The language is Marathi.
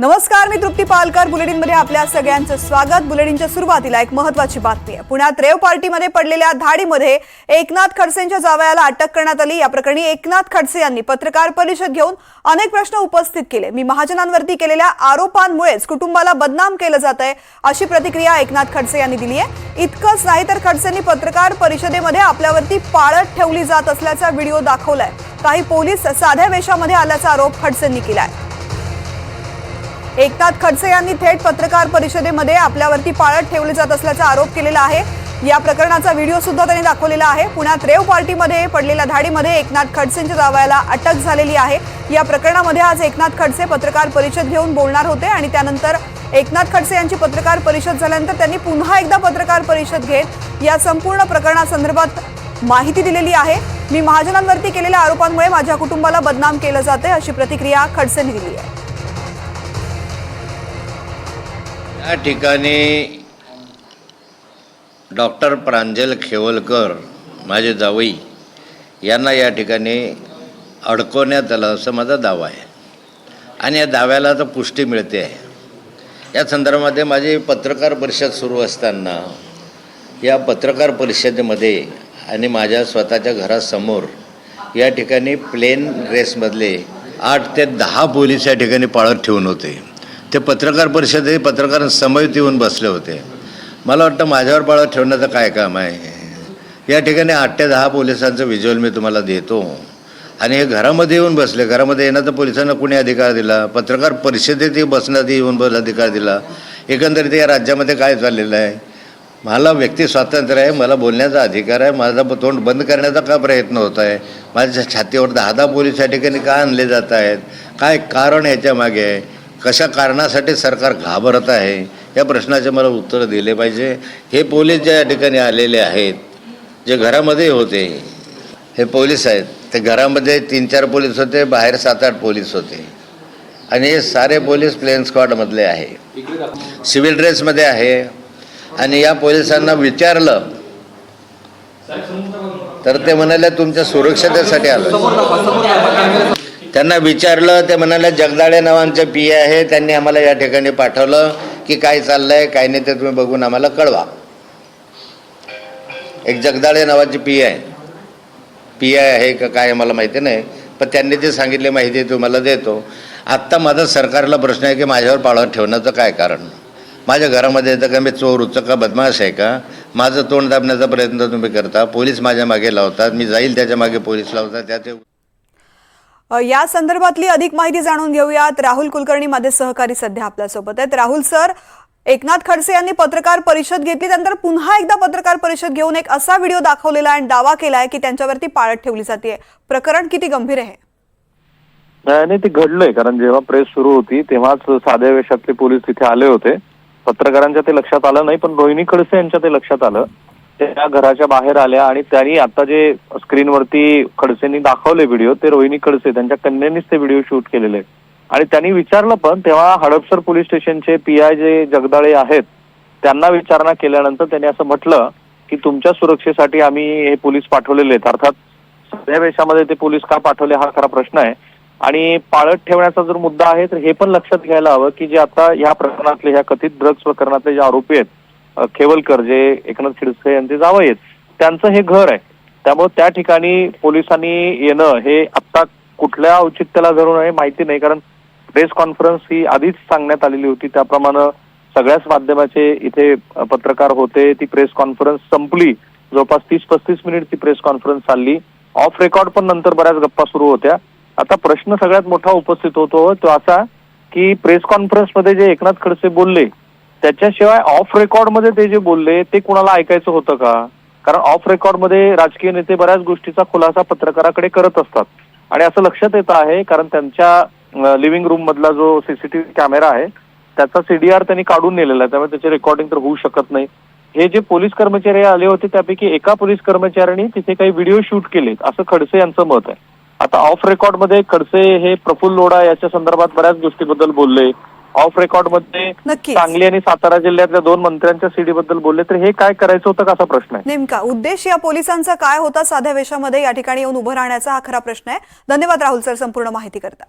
नमस्कार मी तृप्ती पालकर. बुलेटिनमध्ये आपल्या सगळ्यांचं स्वागत. बुलेटिनच्या सुरुवातीला एक महत्वाची बातमी आहे. पुण्यात रेव पार्टीमध्ये पडलेल्या धाडीमध्ये एकनाथ खडसेंच्या जावयाला अटक करण्यात आली. या प्रकरणी एकनाथ खडसे यांनी पत्रकार परिषद घेऊन अनेक प्रश्न उपस्थित केले. मी महाजनांवरती केलेल्या आरोपांमुळेच कुटुंबाला बदनाम केलं जात आहे अशी प्रतिक्रिया एकनाथ खडसे यांनी दिली आहे. इतकंच नाही तर खडसेंनी पत्रकार परिषदेमध्ये आपल्यावरती पाळत ठेवली जात असल्याचा व्हिडिओ दाखवलाय. काही पोलीस साध्या वेशामध्ये आल्याचा आरोप खडसेंनी केलाय. एकनाथ खडसे यांनी थेट पत्रकार परिषदेमध्ये आपल्यावरती पाळत ठेवले जात असल्याचा आरोप केलेला आहे. या प्रकरणाचा व्हिडिओ सुद्धा त्यांनी दाखवलेला आहे. पुण्यात रेव पार्टीमध्ये पडलेल्या धाडीमध्ये एकनाथ खडसेंच्या जावयाला अटक झालेली आहे. या प्रकरणामध्ये आज एकनाथ खडसे पत्रकार परिषद घेऊन बोलणार होते आणि त्यानंतर एकनाथ खडसे यांची पत्रकार परिषद झाल्यानंतर त्यांनी पुन्हा एकदा पत्रकार परिषद घेत या संपूर्ण प्रकरणासंदर्भात माहिती दिलेली आहे. मी महाजनांवरती केलेल्या आरोपांमुळे माझ्या कुटुंबाला बदनाम केलं जाते अशी प्रतिक्रिया खडसेंनी दिली आहे. या ठिकाणी डॉक्टर प्रांजल खेवलकर माझे जावई यांना या ठिकाणी अडकवण्यात आलं असं माझा दावा आहे. आणि या दाव्याला तर पुष्टी मिळते आहे. या संदर्भामध्ये माझी पत्रकार परिषद सुरू असताना या पत्रकार परिषदेमध्ये आणि माझ्या स्वतःच्या घरासमोर या ठिकाणी प्लेन रेसमधले आठ ते दहा पोलीस या ठिकाणी पाळत ठेवून होते. ते पत्रकार परिषदे पत्रकार समयत येऊन बसले होते. मला वाटतं माझ्यावर बाळा ठेवण्याचं काय काम आहे? या ठिकाणी आठ ते दहा पोलिसांचं व्हिज्युअल मी तुम्हाला देतो. आणि हे घरामध्ये येऊन बसले. घरामध्ये येण्याचा पोलिसांना कुणी अधिकार दिला? पत्रकार परिषदेत बसण्यात येऊन बस अधिकार दिला? एकंदरीत या राज्यामध्ये काय चाललेलं आहे? मला व्यक्ती स्वातंत्र्य आहे मला बोलण्याचा अधिकार आहे माझा तोंड बंद करण्याचा का प्रयत्न होत आहे? माझ्या छातीवर दहा दहा पोलीस या ठिकाणी का आणले जात आहेत? काय कारण याच्यामागे आहे? कशा कारणासाठी सरकार घाबरत आहे या प्रश्नाचे मला उत्तर दिले पाहिजे. हे पोलीस ज्या ठिकाणी आलेले आहेत जे घरामध्ये होते हे पोलीस आहेत. ते घरामध्ये तीन चार पोलीस होते बाहेर सात आठ पोलीस होते. आणि हे सारे पोलीस प्लेन स्क्वॉडमधले आहे. सिव्हिल ड्रेसमध्ये आहे. आणि या पोलिसांना विचारलं तर ते म्हणाले तुमच्या सुरक्षतेसाठी आलं त्यांना विचारलं ते म्हणाले जगदाळे नावांचं पी आहे त्यांनी आम्हाला या ठिकाणी पाठवलं की काय चाललंय काय नाही ते तुम्ही बघून आम्हाला कळवा. एक जगदाळे नावाची पी आहे. पी आय आहे का काय मला माहिती नाही पण त्यांनी जे सांगितली माहिती तुम्हाला देतो. आत्ता माझा सरकारला प्रश्न आहे की माझ्यावर पाळत ठेवण्याचं काय कारण? माझ्या घरामध्ये येतं का मी चोर उच्च का बदमाश आहे का? माझं तोंड दाबण्याचा प्रयत्न तुम्ही करता पोलीस माझ्या मागे लावतात मी जाईल त्याच्यामागे पोलीस लावतात त्यात ते या संदर्भातली अधिक माहिती जाणून घेऊयात. राहुल कुलकर्णी माझे सहकारी सध्या आपल्यासोबत आहेत. राहुल सर एकनाथ खडसे यांनी पत्रकार परिषद घेतली त्यानंतर पुन्हा एकदा पत्रकार परिषद घेऊन एक असा व्हिडिओ दाखवलेला आहे आणि दावा केलाय की त्यांच्यावरती पाळत ठेवली जाते प्रकरण किती गंभीर आहे? नाही नाही, ते घडलंय. कारण जेव्हा प्रेस सुरू होती तेव्हाच साध्या वेशातले पोलीस तिथे आले होते. पत्रकारांच्या ते लक्षात आलं नाही पण रोहिणी खडसे यांच्या ते लक्षात आलं. त्या घराच्या बाहेर आल्या आणि त्यांनी आता जे स्क्रीनवरती खडसेंनी दाखवले व्हिडिओ ते रोहिणी खडसे त्यांच्या कन्येनीच ते व्हिडिओ शूट केलेले आणि त्यांनी विचारलं पण तेव्हा हडपसर पोलीस स्टेशनचे पी आय जे जगदाळे आहेत त्यांना विचारणा केल्यानंतर त्यांनी असं म्हटलं की तुमच्या सुरक्षेसाठी आम्ही हे पोलीस पाठवलेले आहेत. अर्थात सध्या वेशामध्ये ते पोलीस का पाठवले हा खरा प्रश्न आहे. आणि पाळत ठेवण्याचा जर मुद्दा आहे तर हे पण लक्षात घ्यायला हवं की जे आता ह्या प्रकरणातले ह्या कथित ड्रग्स प्रकरणातले जे आरोपी आहेत खेवलकर जे एकनाथ खिडसे यांचे जावई आहेत त्यांचं हे घर आहे. त्यामुळे त्या ठिकाणी पोलिसांनी येणं हे आता कुठल्या औचित्याला धरून आहे माहिती नाही कारण प्रेस कॉन्फरन्स ही आधीच सांगण्यात आलेली होती. त्याप्रमाणे सगळ्याच माध्यमाचे इथे पत्रकार होते ती प्रेस कॉन्फरन्स संपली. जवळपास तीस पस्तीस मिनिट ती प्रेस कॉन्फरन्स चालली. ऑफ रेकॉर्ड पण नंतर बऱ्याच गप्पा सुरू होत्या. आता प्रश्न सगळ्यात मोठा उपस्थित होतो तो असा की प्रेस कॉन्फरन्समध्ये जे एकनाथ खडसे बोलले त्याच्याशिवाय ऑफ रेकॉर्डमध्ये ते जे बोलले ते कुणाला ऐकायचं होतं का? कारण ऑफ रेकॉर्डमध्ये राजकीय नेते बऱ्याच गोष्टीचा खुलासा पत्रकाराकडे करत असतात. आणि असं लक्षात येतं आहे कारण त्यांच्या लिव्हिंग रूम मधला जो सीसीटीव्ही कॅमेरा आहे त्याचा सीडीआर त्यांनी काढून नेलेला आहे. त्यामुळे त्याचे रेकॉर्डिंग तर होऊ शकत नाही. हे जे पोलीस कर्मचारी आले होते त्यापैकी एका पोलीस कर्मचाऱ्यांनी तिथे काही व्हिडिओ शूट केलेत असं खडसे यांचं मत आहे. आता ऑफ रेकॉर्डमध्ये खडसे हे प्रफुल्ल लोढा याच्या संदर्भात बऱ्याच गोष्टीबद्दल बोलले. ऑफ रेकॉर्डमध्ये. सांगली आणि सातारा जिल्ह्यातल्या दोन मंत्र्यांच्या सीडी बद्दल बोलले तर हे काय करायचं होतं का असा प्रश्न आहे? नेमका उद्देश या पोलिसांचा काय होता साध्या वेशामध्ये या ठिकाणी येऊन उभं राहण्याचा हा खरा प्रश्न आहे. धन्यवाद राहुल सर संपूर्ण माहिती करता.